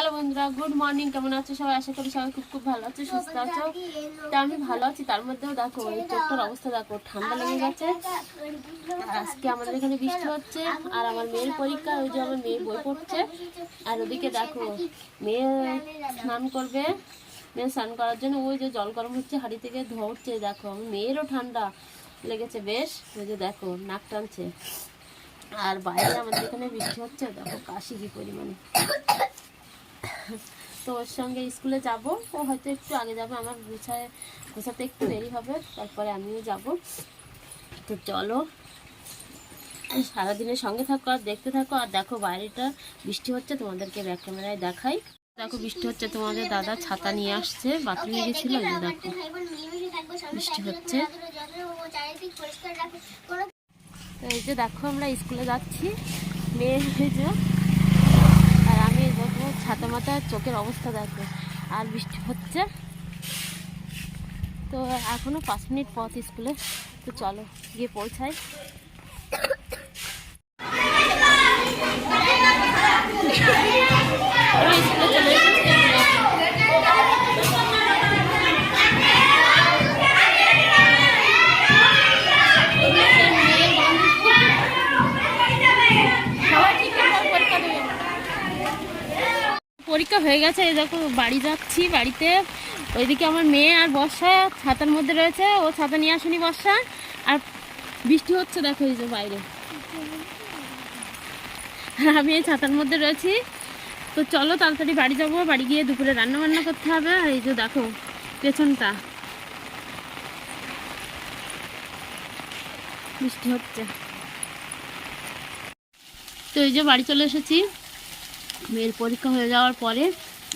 Hello বন্ধুরা good morning কেমন আছো সবাই? আশা করি সবাই খুব খুব ভালো আছো সুস্থ আছো? তা আমি ভালো আছি তার মধ্যেও দেখো এই চোখটার অবস্থা দেখো ঠান্ডা লেগে গেছে। আজকে আমাদের এখানে বৃষ্টি হচ্ছে আর আমার মেয়ের পরীক্ষা ওই যে আমার মেয়ে বই পড়ছে। আর ওদিকে দেখো মেয়ে স্নান করবে। মেয়ে স্নান করার জন্য ওই যে জল গরম হচ্ছে হাঁড়ি থেকে ধরছে দেখো আমার মেয়েরও ঠান্ডা লেগেছে বেশ। ওই যে দেখো নাক টানছে। আর বাইরে আমাদের এখানে বৃষ্টি হচ্ছে দেখো কাশি কি পরিমাণে। তো ওর সঙ্গে স্কুলে যাব। ও হয়তো একটু আগে যাবে আমার গুছায় গোছাতে একটু দেরি হবে তারপরে আমিও যাব। তো চলো। সারাদিনের সঙ্গে থাকো আর দেখতে থাকো আর দেখো বাইরেটা বৃষ্টি হচ্ছে তোমাদেরকে ব্যাক ক্যামেরায় দেখাই। দেখো বৃষ্টি হচ্ছে তোমাদের দাদা ছাতা নিয়ে আসছে বাথরুমে গেছিল দেখো। বৃষ্টি হচ্ছে। এই যে দেখো আমরা স্কুলে যাচ্ছি। মেয়ে এই যে আর আমি দেখো ছাতা মাথা চোখের অবস্থা দেখো। আর বৃষ্টি হচ্ছে। তো এখনও পাঁচ মিনিট পথ স্কুলে। তো চলো, গিয়ে পৌঁছাই। স্কুলে চলে পরীক্ষা হয়ে গেছে, এই দেখো বাড়ি যাচ্ছি বাড়িতে। ওইদিকে আমার মেয়ে আর বর্ষা ছাতার মধ্যে রয়েছে, ও ছাতা নিয়ে আসেনি বর্ষা। আর বৃষ্টি হচ্ছে দেখো এই যে বাইরে। আমি এই ছাতার মধ্যে রয়েছি। তো চলো তাড়াতাড়ি বাড়ি যাব, বাড়ি গিয়ে দুপুরে রান্না বান্না করতে হবে। এই যে দেখো পেছনটা। বৃষ্টি হচ্ছে। তো এই যে বাড়ি চলে এসেছি। মেয়ের পরীক্ষা হয়ে যাওয়ার পরে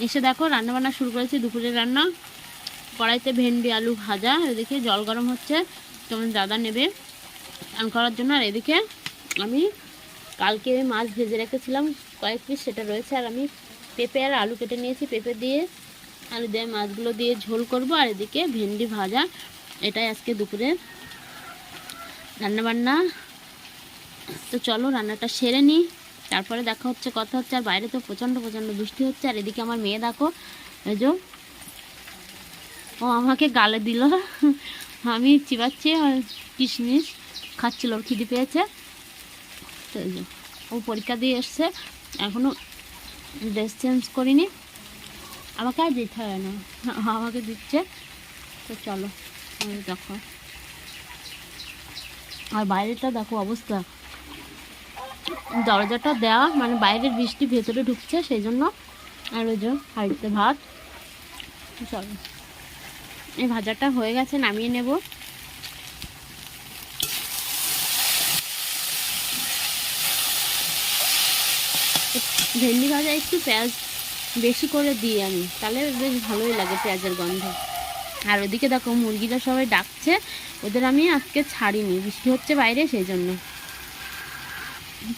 এসে দেখো রান্না বান্না শুরু করেছি, দুপুরের রান্না। কড়াইতে ভেন্ডি, আলু ভাজা, এদিকে জল গরম হচ্ছে, তোমার দাদা নেবে। স্নান করার জন্য আর এদিকে আমি কালকে মাছ ভেজে রেখেছিলাম, কয়েক পিস সেটা রয়েছে। আর আমি পেঁপে আর আলু কেটে নিয়েছি, পেঁপে দিয়ে আলু দিয়ে মাছগুলো দিয়ে ঝোল করব। আর এদিকে ভেন্ডি ভাজা, এটাই আজকে দুপুরে রান্নাবান্না। তো চলো রান্নাটা সেরে নিই। তারপরে দেখা হচ্ছে, কথা হচ্ছে, আর বাইরে তো প্রচণ্ড প্রচণ্ড বৃষ্টি হচ্ছে, আর এদিকে আমার মেয়ে দেখো, এই যে ও আমাকে গালে দিল। আমি চিবাচ্ছি আর কিশমিশ খাচ্ছিল, ওর খিদে পেয়েছে। তো এই যে, ও পরীক্ষা দিয়ে এসছে এখনও ড্রেস চেঞ্জ করিনি। আমাকে আর দিতে হয় না, আমাকে দিচ্ছে। তো চলো দেখো। আর বাইরেটা দেখো অবস্থা। দরজাটা দেওয়া মানে বাইরের বৃষ্টি ভেতরে ঢুকছে সেই জন্য আর ওই যে হাঁড়িতে ভাত। চলো। এই ভাজাটা হয়ে গেছে, নামিয়ে নেব। ভেন্ডি ভাজা একটু পেঁয়াজ বেশি করে দিই আমি, তাহলে বেশ ভালোই লাগে পেঁয়াজের গন্ধ। আর ওদিকে দেখো, মুরগিরা সবাই ডাকছে, ওদের আমি আজকে ছাড়িনি, বৃষ্টি হচ্ছে বাইরে সেই জন্য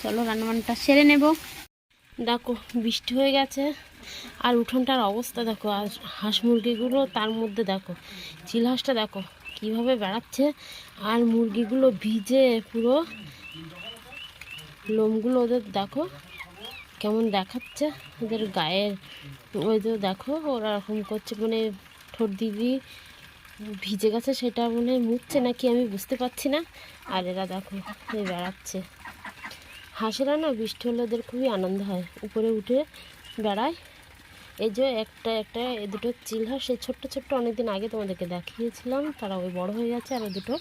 চলো রান্নাবান্নাটা সেরে নেব। দেখো, বৃষ্টি হয়ে গেছে। আর উঠোনটার অবস্থা দেখো, আর হাঁস মুরগিগুলো তার মধ্যে দেখো, চিল হাঁসটা দেখো কীভাবে বেড়াচ্ছে। আর মুরগিগুলো ভিজে পুরো লোমগুলো ওদের দেখো কেমন দেখাচ্ছে। ওদের গায়ের ওই যে দেখো, ওরা এরকম করছে মানে ঠোঁট দিদি ভিজে গেছে, সেটা মনে মুছছে নাকি আমি বুঝতে পারছি না। আর এরা দেখো বেড়াচ্ছে। হাঁসেরা না বৃষ্টি হলে ওদের খুবই আনন্দ হয়। উপরে উঠে বেড়ায়। এই যে একটা একটা এ দুটো চিল হাঁস, সেই ছোট্ট ছোট্ট অনেকদিন আগে তোমাদেরকে দেখিয়েছিলাম। তারা ওই বড় হয়ে গেছে আর ওই দুটো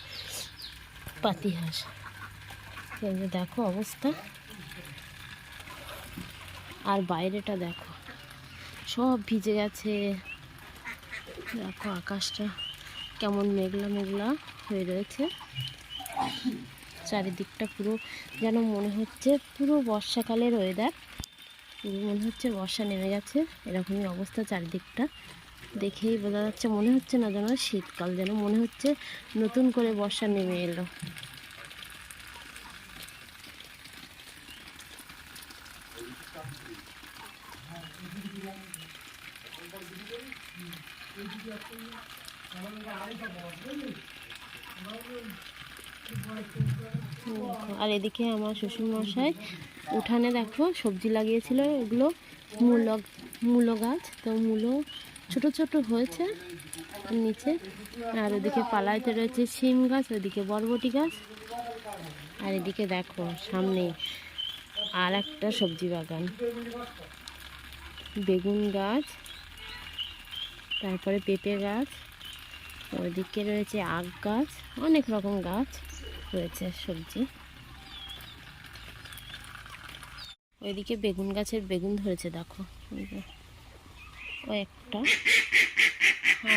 পাতি হাঁস। এই যে দেখো অবস্থা। আর বাইরেটা দেখো, সব ভিজে গেছে। দেখো আকাশটা কেমন মেঘলা মেঘলা হয়ে রয়েছে। চারিদিকটা পুরো যেন মনে হচ্ছে পুরো বর্ষাকালের ওয়েদার পুরো মনে হচ্ছে বর্ষা নেমে গেছে, এরকমই অবস্থা চারিদিকটা। দেখেই বোঝা যাচ্ছে মনে হচ্ছে না যেন শীতকাল, যেন মনে হচ্ছে নতুন করে বর্ষা নেমে এলো। আর এদিকে আমার শ্বশুর মশাই উঠানে দেখো সবজি লাগিয়েছিল এগুলো মূলো মূলো গাছ। তো মূলো ছোট ছোট হয়েছে নিচে। আর ওদিকে পালাইতে রয়েছে সিম গাছ, ওদিকে বরবটি গাছ। আর এদিকে দেখো সামনে আর একটা সবজি বাগান। বেগুন গাছ, তারপরে পেঁপে গাছ, ওদিকে রয়েছে আখ গাছ, অনেক রকম গাছ। রয়েছে সবজি। ওইদিকে বেগুন গাছের বেগুন ধরেছে, দেখো। একটা।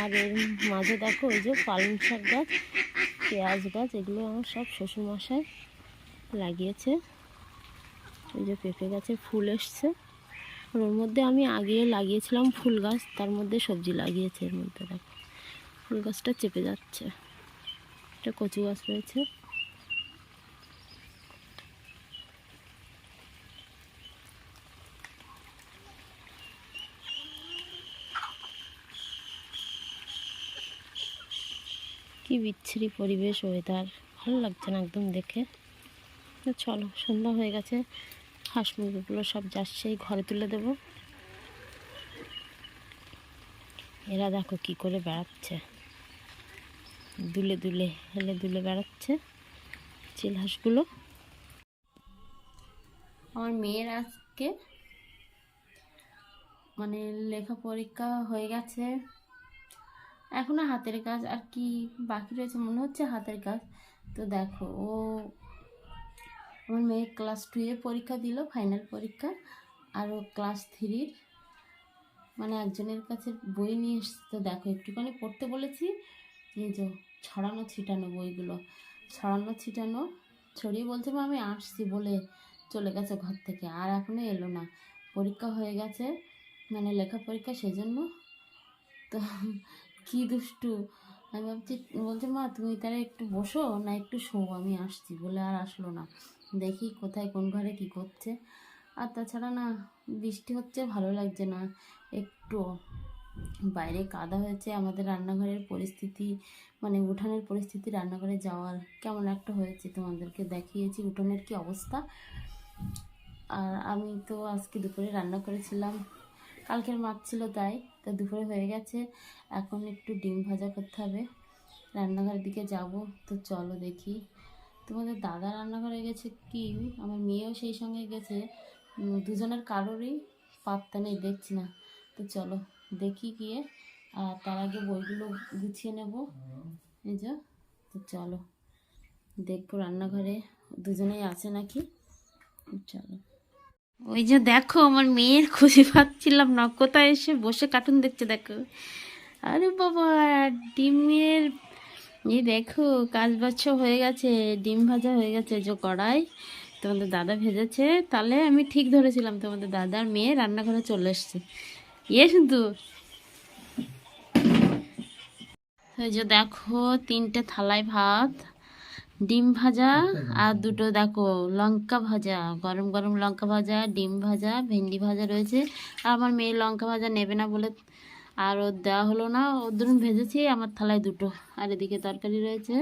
আর এর মাঝে দেখো ওই যে পালং শাক গাছ, পেঁয়াজ গাছ, এগুলো আমার সব শ্বশুরমশাই লাগিয়েছে। ওই যে পেঁপে গাছে ফুল এসছে। আর ওর মধ্যে আমি আগে লাগিয়েছিলাম ফুল গাছ, তার মধ্যে সবজি লাগিয়েছে এর মধ্যে, দেখো। ফুল গাছটা চেপে যাচ্ছে। একটা কচু গাছ রয়েছে। কি বিচ্ছিরি পরিবেশ ওয়েদার ভালো লাগছে না একদম দেখে। চলো, সন্ধ্যা হয়ে গেছে। হাঁস মুরগিগুলো সব যাচ্ছে ঘরে তুলে দেবো। এরা দেখো কি করে বেড়াচ্ছে। দুলে দুলে, হেলে দুলে বেড়াচ্ছে চিল হাঁসগুলো। আমার মেয়ের আজকে মানে লেখা পরীক্ষা হয়ে গেছে। এখনও হাতের কাজ, আর কি বাকি রয়েছে মনে হচ্ছে হাতের কাজ। তো দেখো, ও আমার মেয়ে ক্লাস টুয়ে পরীক্ষা দিল ফাইনাল পরীক্ষা, আর ও ক্লাস থ্রির মানে একজনের কাছে বই নিয়ে এসছে। তো দেখো, একটুখানি পড়তে বলেছি, এই যে ছড়ানো ছিটানো বইগুলো, ছড়ানো ছিটানো ছড়িয়ে বলছে আমি আসছি বলে চলে গেছে ঘর থেকে, আর এখনও এলো না। পরীক্ষা হয়ে গেছে মানে লেখা পরীক্ষা সেজন্য। তো কি দুষ্টু? আমি ভাবছি, বলছে, মা, তুমি তাহলে একটু বসো, না একটু শো, আমি আসছি, বলে আর আসলো না। দেখি কোথায়, কোন ঘরে কি করছে। আর তাছাড়া না, বৃষ্টি হচ্ছে, ভালো লাগছে না। একটু বাইরে কাদা হয়েছে, আমাদের রান্নাঘরের পরিস্থিতি মানে উঠানের পরিস্থিতি, রান্নাঘরে যাওয়ার কেমন একটা হয়েছে তোমাদেরকে দেখিয়েছি, উঠোনের কি অবস্থা। আর আমি তো আজকে দুপুরে রান্না করেছিলাম কালকের মাছ ছিল তাই, তো দুপুরে হয়ে গেছে। এখন একটু ডিম ভাজা করতে হবে। রান্নাঘরের দিকে যাব, তো চলো দেখি। তোমাদের দাদা রান্নাঘরে গেছে কি? আমার মেয়েও সেই সঙ্গে গেছে। দুজনের কারোরই পাত্তা নেই, দেখছি না। তো চলো দেখি গিয়ে। আর তার আগে বইগুলো গুছিয়ে নেব। এই যে, তো চলো। দেখব রান্নাঘরে দুজনেই আছে নাকি? চলো। ওই যে দেখো, আমার মেয়ের খুশি পাচ্ছিলাম না কোথায় এসে বসে কার্টুন দেখছে, দেখো। আরে বাবা, ডিমের, এই দেখো, কাজ বাচ্চ হয়ে গেছে, ডিম ভাজা হয়ে গেছে যে কড়াই, তোমাদের দাদা ভেজেছে। তাহলে আমি ঠিক ধরেছিলাম, তোমাদের দাদার মেয়ে রান্নাঘরে চলে এসছে। ইয়ে শুধু এই যে দেখো, তিনটে থালায় ভাত। ডিম ভাজা আর দুটো দেখো লঙ্কা ভাজা গরম গরম লঙ্কা ভাজা ডিম ভাজা ভেন্ডি ভাজা রয়েছে। আর আমার মেয়ে লঙ্কা ভাজা নেবে না বলে আর ওর দেওয়া হলো না। ওর ধরুন ভেজেছি আমার থালায় দুটো। আর এদিকে তরকারি রয়েছে।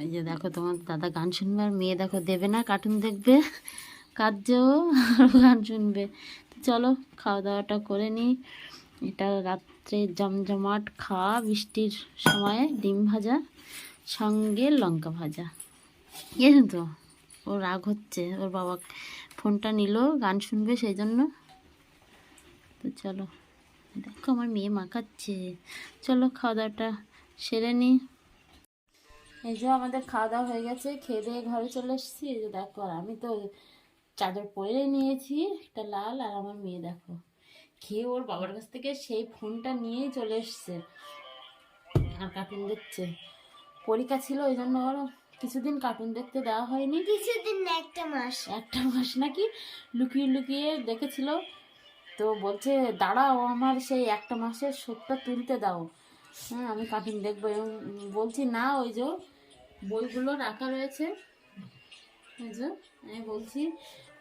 এই যে দেখো তোমার দাদা গান শুনবে আর মেয়ে দেখো দেবে না কার্টুন দেখবে। কাঁদছেও আর গান শুনবে। তো চলো খাওয়া দাওয়াটা করে নিই এটা রাত্রে জমজমাট খাওয়া বৃষ্টির সময়ে ডিম ভাজা। সঙ্গে লঙ্কা ভাজা। গেছেন তো? ও রাগ হচ্ছে। ওর বাবা ফোনটা নিল, গান শুনবে সেই জন্য তো চলো। দেখো আমার মেয়ে মাখাচ্ছে। চলো খাওয়া দাওয়াটা সেরে নিই এই যে আমাদের খাওয়া দাওয়া হয়ে গেছে। খেয়ে দিয়ে ঘরে চলে এসেছি। এই যে দেখো, আর আমি তো চাদর পরে নিয়েছি, একটা লাল, আর আমার মেয়ে দেখো। খেয়ে ওর বাবার কাছ থেকে সেই ফোনটা নিয়েই চলে এসছে। আর কার্টুন দেখছে। পরীক্ষা ছিল ওই জন্য ওর কিছুদিন কার্টুন দেখতে দেওয়া হয়নি। কিছুদিন একটা মাস। একটা মাস নাকি? লুকিয়ে লুকিয়ে দেখেছিল। তো বলছে দাঁড়াও আমার সেই একটা মাসের শোধটা তুলতে দাও। হ্যাঁ আমি কার্টুন দেখব। এবং বলছি না ওই যে বইগুলো রাখা রয়েছে। ওই যে আমি বলছি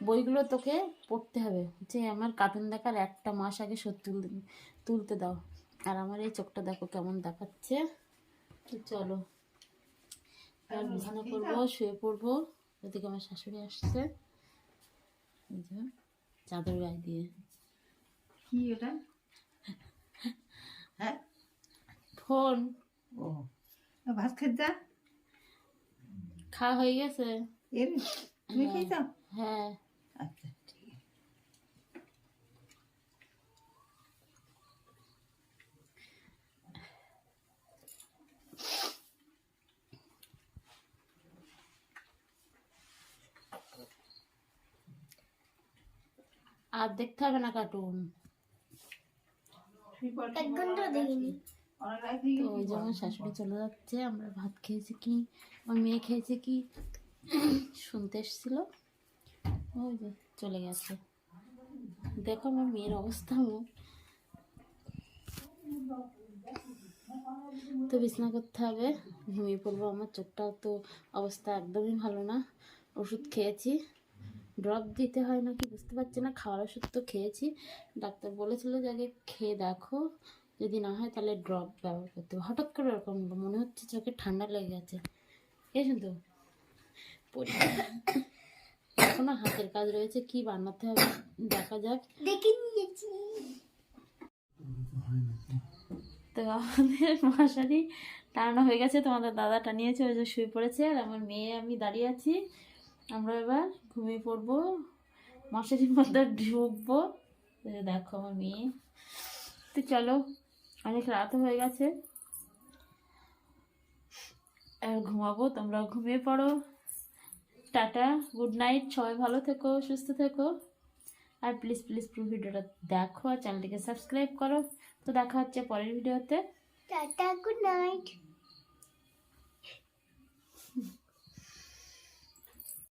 বইগুলো তোকে পড়তে হবে। যে আমার কার্টুন দেখার একটা মাস আগে শোধ তুলতে তুলতে দাও। আর আমার এই চোখটা দেখো কেমন দেখাচ্ছে। তো চলো। বিছানা করব শুয়ে পড়ব। ওদিকে আমার শাশুড়ি আসছে। চাদর গায়ে দিয়ে। কি ওটা? হ্যাঁ? ফোন। ও। ভাত খেতে খাওয়া হয়ে গেছে? তুমি খেয়েছ হ্যাঁ। আর দেখতে হবে না কার্টুন তো ওই যেমন শাশুড়ি চলে যাচ্ছে আমরা ভাত খেয়েছি কি আমার মেয়ে খেয়েছে কি শুনতে এসেছিল। ওই যে চলে গেছে। দেখো আমার মেয়ের অবস্থা তো বিছনা করতে হবে ঘুমিয়ে পড়ব। আমার চোখটা তো অবস্থা একদমই ভালো না। ওষুধ খেয়েছি। ড্রপ দিতে হয় নাকি বুঝতে পারছি না খাওয়ার ওষুধ তো খেয়েছি। ডাক্তার বলেছিল যে আগে খেয়ে দেখো যদি না হয় তাহলে ড্রপ ব্যবহার করতে হবে। হঠাৎ করে এরকম হলো। মনে হচ্ছে চোখে ঠান্ডা লেগে গেছে। এই শুনতো এখনও হাতের কাজ রয়েছে কি বানাতে হবে দেখা যাক। দেখে নিয়েছি। তো আমাদের মশারি টানানো হয়ে গেছে তোমাদের দাদা টানিয়েছে ওই যে শুয়ে পড়েছে আর আমার মেয়ে আমি দাঁড়িয়ে আছি। আমরা এবার ঘুমিয়ে পড়ব। মশারির মধ্যে ঢুকবো। দেখো আমার মেয়ে। তো চলো, অনেক রাত হয়ে গেছে। এবার ঘুমাবো তোমরা ঘুমিয়ে পড়ো। টাটা, গুড নাইট, সবাই ভালো থেকো, সুস্থ থেকো। আর প্লিজ প্লিজ পুরো ভিডিওটা দেখো আর চ্যানেলটিকে সাবস্ক্রাইব করো। তো দেখা হচ্ছে পরের ভিডিওতে। Tata, good night.